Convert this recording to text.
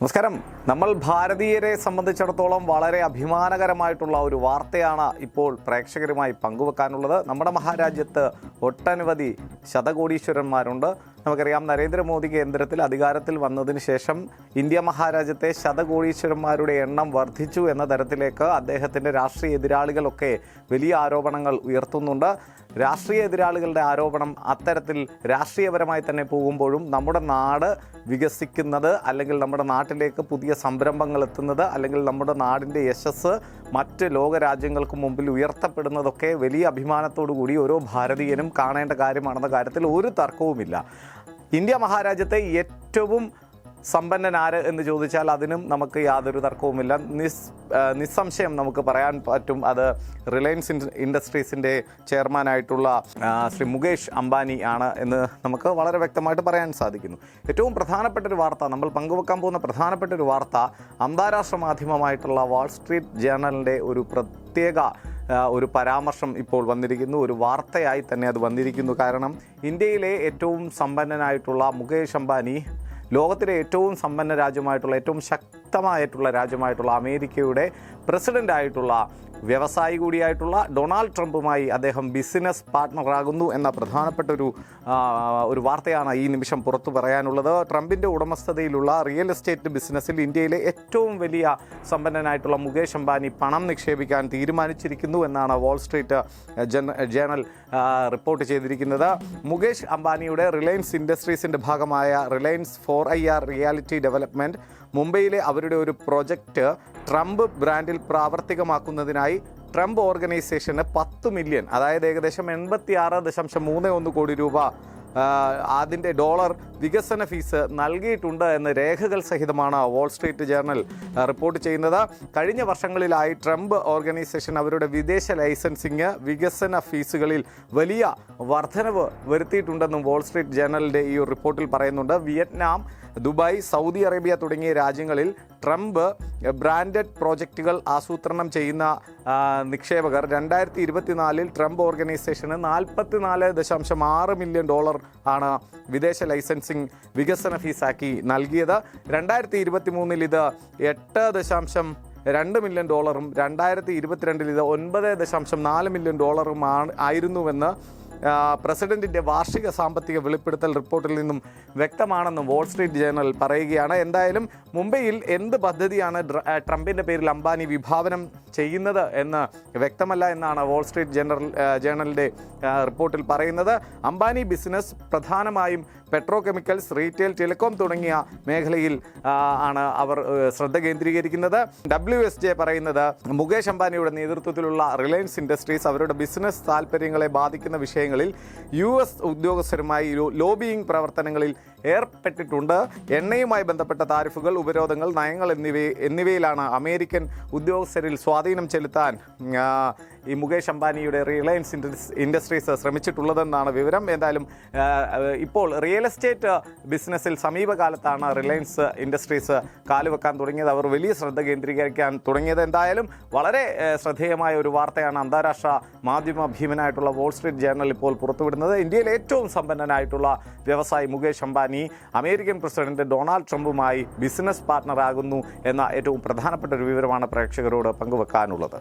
നമസ്കാരം. നമ്മൾ ഭാരതീയരെ സംബന്ധിച്ചിടത്തോളം വളരെ അഭിമാനകരമായിട്ടുള്ള ഒരു വാർത്തയാണ് ഇപ്പോൾ പ്രേക്ഷകരുമായി പങ്കുവെക്കാനുള്ളത്. നമ്മുടെ മഹാരാജ്യത്ത് ഒട്ടനവധി ശതകോടീശ്വരന്മാരുണ്ട്. നമുക്കറിയാം നരേന്ദ്രമോദി കേന്ദ്രത്തിൽ അധികാരത്തിൽ വന്നതിന് ശേഷം ഇന്ത്യ മഹാരാജ്യത്തെ ശതകോടീശ്വരന്മാരുടെ എണ്ണം വർദ്ധിച്ചു എന്ന തരത്തിലേക്ക് അദ്ദേഹത്തിന്റെ രാഷ്ട്രീയ എതിരാളികളൊക്കെ വലിയ ആരോപണങ്ങൾ ഉയർത്തുന്നുണ്ട്. രാഷ്ട്രീയ എതിരാളികളുടെ ആരോപണം അത്തരത്തിൽ രാഷ്ട്രീയപരമായി തന്നെ പോകുമ്പോഴും നമ്മുടെ നാട് വികസിക്കുന്നത് അല്ലെങ്കിൽ നമ്മുടെ നാട്ടിലേക്ക് പുതിയ സംരംഭങ്ങൾ എത്തുന്നത് അല്ലെങ്കിൽ നമ്മുടെ നാടിന്റെ യശസ് മറ്റ് ലോകരാജ്യങ്ങൾക്ക് മുമ്പിൽ ഉയർത്തപ്പെടുന്നതൊക്കെ വലിയ അഭിമാനത്തോടു കൂടി ഓരോ ഭാരതീയനും കാണേണ്ട കാര്യമാണെന്ന കാര്യത്തിൽ ഒരു തർക്കവുമില്ല. ഇന്ത്യ മഹാരാജ്യത്തെ ഏറ്റവും സമ്പന്നൻ ആര് എന്ന് ചോദിച്ചാൽ അതിനും നമുക്ക് യാതൊരു തർക്കവുമില്ല. നിസ് നിസ്സംശയം നമുക്ക് പറയാൻ പറ്റും. അത് റിലയൻസ് ഇൻ- ഇൻഡസ്ട്രീസിന്റെ ചെയർമാനായിട്ടുള്ള ശ്രീ മുകേഷ് അംബാനി ആണ് എന്ന് നമുക്ക് വളരെ വ്യക്തമായിട്ട് പറയാൻ സാധിക്കുന്നു. ഏറ്റവും പ്രധാനപ്പെട്ട ഒരു വാർത്ത നമ്മൾ പങ്കുവെക്കാൻ പോകുന്ന പ്രധാനപ്പെട്ട ഒരു വാർത്ത അന്താരാഷ്ട്ര മാധ്യമമായിട്ടുള്ള വാൾ സ്ട്രീറ്റ് ജേർണലിന്റെ ഒരു പ്രത്യേക ഒരു പരാമർശം ഇപ്പോൾ വന്നിരിക്കുന്നു. ഒരു വാർത്തയായി തന്നെ അത് വന്നിരിക്കുന്നു. കാരണം ഇന്ത്യയിലെ ഏറ്റവും സമ്പന്നനായിട്ടുള്ള മുകേഷ് അംബാനി ലോകത്തിലെ ഏറ്റവും സമ്പന്ന രാജ്യമായിട്ടുള്ള ഏറ്റവും ശക്തമായിട്ടുള്ള രാജ്യമായിട്ടുള്ള അമേരിക്കയുടെ പ്രസിഡന്റ് ആയിട്ടുള്ള വ്യവസായി കൂടിയായിട്ടുള്ള ഡൊണാൾഡ് ട്രംപുമായി അദ്ദേഹം ബിസിനസ് പാർട്ട്ണറാകുന്നു എന്ന പ്രധാനപ്പെട്ട ഒരു ഒരു വാർത്തയാണ് ഈ നിമിഷം പുറത്തു പറയാനുള്ളത്. ട്രംപിന്റെ ഉടമസ്ഥതയിലുള്ള റിയൽ എസ്റ്റേറ്റ് ബിസിനസ്സിൽ ഇന്ത്യയിലെ ഏറ്റവും വലിയ സമ്പന്നനായിട്ടുള്ള മുകേഷ് അംബാനി പണം നിക്ഷേപിക്കാൻ തീരുമാനിച്ചിരിക്കുന്നു എന്നാണ് വാൾസ്ട്രീറ്റ് ജേണൽ റിപ്പോർട്ട് ചെയ്തിരിക്കുന്നത്. മുകേഷ് അംബാനിയുടെ റിലയൻസ് ഇൻഡസ്ട്രീസിന്റെ ഭാഗമായ Reliance four I R reality development മുംബൈയിലെ അവരുടെ ഒരു പ്രൊജക്റ്റ് ട്രംപ് ബ്രാൻഡിൽ പ്രാവർത്തികമാക്കുന്നതിനായി ട്രംപ് ഓർഗനൈസേഷന് പത്ത് മില്യൺ അതായത് ഏകദേശം എൺപത്തി ആറ് ദശാംശം മൂന്ന് ഒന്ന് കോടി രൂപ അതിന്റെ ഡോളർ വികസന ഫീസ് നൽകിയിട്ടുണ്ട് എന്ന് രേഖകൾ സഹിതമാണ് വാൾ സ്ട്രീറ്റ് ജേർണൽ റിപ്പോർട്ട് ചെയ്യുന്നത്. കഴിഞ്ഞ വർഷങ്ങളിലായി ട്രംപ് ഓർഗനൈസേഷൻ അവരുടെ വിദേശ ലൈസൻസിങ് വികസന ഫീസുകളിൽ വലിയ വർധനവ് വരുത്തിയിട്ടുണ്ടെന്നും വാൾ സ്ട്രീറ്റ് ജേർണലിന്റെ ഈ റിപ്പോർട്ടിൽ പറയുന്നുണ്ട്. വിയറ്റ്നാം ദുബായ് സൗദി അറേബ്യ തുടങ്ങിയ രാജ്യങ്ങളിൽ ട്രംപ് ബ്രാൻഡഡ് പ്രോജക്റ്റുകൾ ആസൂത്രണം ചെയ്യുന്ന നിക്ഷേപകർ. രണ്ടായിരത്തി ഇരുപത്തിനാലിൽ ട്രംപ് ഓർഗനൈസേഷന് നാൽപ്പത്തിനാല് ദശാംശം ആറ് മില്യൺ ഡോളർ ആണ് വിദേശ ലൈസൻസിംഗ് വികസന ഫീസാക്കി നൽകിയത്. രണ്ടായിരത്തി ഇരുപത്തി മൂന്നിൽ ഇത് എട്ട് ദശാംശം രണ്ട് മില്യൺ ഡോളറും രണ്ടായിരത്തി ഇരുപത്തിരണ്ടിൽ ഇത് ഒൻപത് ദശാംശം നാല് മില്യൺ ഡോളറുമാണ് ആയിരുന്നുവെന്ന് പ്രസിഡന്റിന്റെ വാർഷിക സാമ്പത്തിക വെളിപ്പെടുത്തൽ റിപ്പോർട്ടിൽ നിന്നും വ്യക്തമാണെന്ന് വാൾ സ്ട്രീറ്റ് ജേണൽ പറയുകയാണ്. എന്തായാലും മുംബൈയിൽ എന്ത് പദ്ധതിയാണ് ട്രംപിന്റെ പേരിൽ അംബാനി വിഭാവനം ചെയ്യുന്നത് എന്ന് വ്യക്തമല്ല എന്നാണ് വാൾ സ്ട്രീറ്റ് ജേർണൽ ജേണലിന്റെ റിപ്പോർട്ടിൽ പറയുന്നത്. അംബാനി ബിസിനസ് പ്രധാനമായും പെട്രോ കെമിക്കൽസ് റീറ്റെയിൽ ടെലികോം തുടങ്ങിയ മേഖലയിൽ ആണ് അവർ ശ്രദ്ധ കേന്ദ്രീകരിക്കുന്നത്. ഡബ്ല്യു എസ് ജെ പറയുന്നത് മുകേഷ് അംബാനിയുടെ നേതൃത്വത്തിലുള്ള റിലയൻസ് ഇൻഡസ്ട്രീസ് അവരുടെ ബിസിനസ് താല്പര്യങ്ങളെ ബാധിക്കുന്ന വിഷയങ്ങളിൽ യു എസ് ഉദ്യോഗസ്ഥരുമായി ലോബിയിങ് പ്രവർത്തനങ്ങളിൽ ഏർപ്പെട്ടിട്ടുണ്ട്. എണ്ണയുമായി ബന്ധപ്പെട്ട താരിഫുകൾ ഉപരോധങ്ങൾ നയങ്ങൾ എന്നിവ എന്നിവയിലാണ് അമേരിക്കൻ ഉദ്യോഗസ്ഥരിൽ സ്വാധീനം ചെലുത്താൻ ഈ മുകേഷ് അംബാനിയുടെ റിലയൻസ് ഇൻഡസ്ട്രീസ് ശ്രമിച്ചിട്ടുള്ളതെന്നാണ് വിവരം. എന്തായാലും ഇപ്പോൾ റിയൽ എസ്റ്റേറ്റ് ബിസിനസ്സിൽ സമീപകാലത്താണ് റിലയൻസ് ഇൻഡസ്ട്രീസ് കാലുവെക്കാൻ തുടങ്ങിയത്. അവർ വലിയ ശ്രദ്ധ കേന്ദ്രീകരിക്കാൻ തുടങ്ങിയത്. എന്തായാലും വളരെ ശ്രദ്ധേയമായ ഒരു വാർത്തയാണ് അന്താരാഷ്ട്ര മാധ്യമ ഭീമനായിട്ടുള്ള വോൾ സ്ട്രീറ്റ് ജേർണൽ ഇപ്പോൾ പുറത്തുവിടുന്നത് ഇന്ത്യയിലെ ഏറ്റവും സമ്പന്നനായിട്ടുള്ള വ്യവസായി Mukesh Ambani American president Donald ട്രംപുമായി business പാർട്ട്ണറാകുന്നു എന്ന ഏറ്റവും പ്രധാനപ്പെട്ട ഒരു വിവരമാണ് പ്രേക്ഷകരോട് പങ്കുവെക്കാനുള്ളത്.